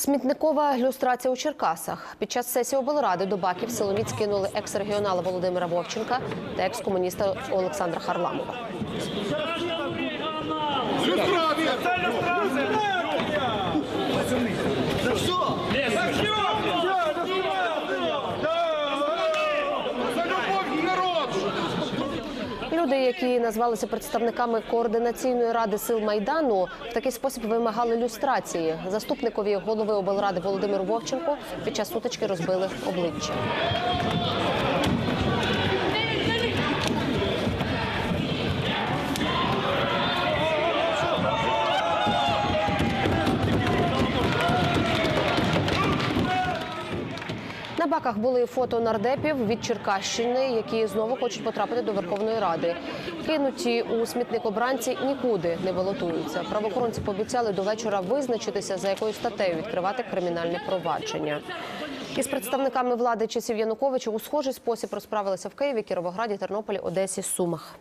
Смітникова люстрація у Черкасах. Під час сесії облради до баків силоміць скинули екс-регіонала Володимира Вовченка та екс-комуніста Олександра Харламова. Люди, які назвалися представниками координаційної ради сил майдану, в такий спосіб вимагали люстрації. Заступникові голови облради Володимиру Вовченко під час сутички розбили обличчя. На баках були фото нардепів від Черкащини, які знову хочуть потрапити до Верховної Ради. Кинуті у смітник обранці нікуди не балотуються. Правоохоронці пообіцяли до вечора визначитися, за якою статтею відкривати кримінальне провадження. Із представниками влади часів Януковича у схожий спосіб розправилися в Києві, Кіровограді, Тернополі, Одесі, Сумах.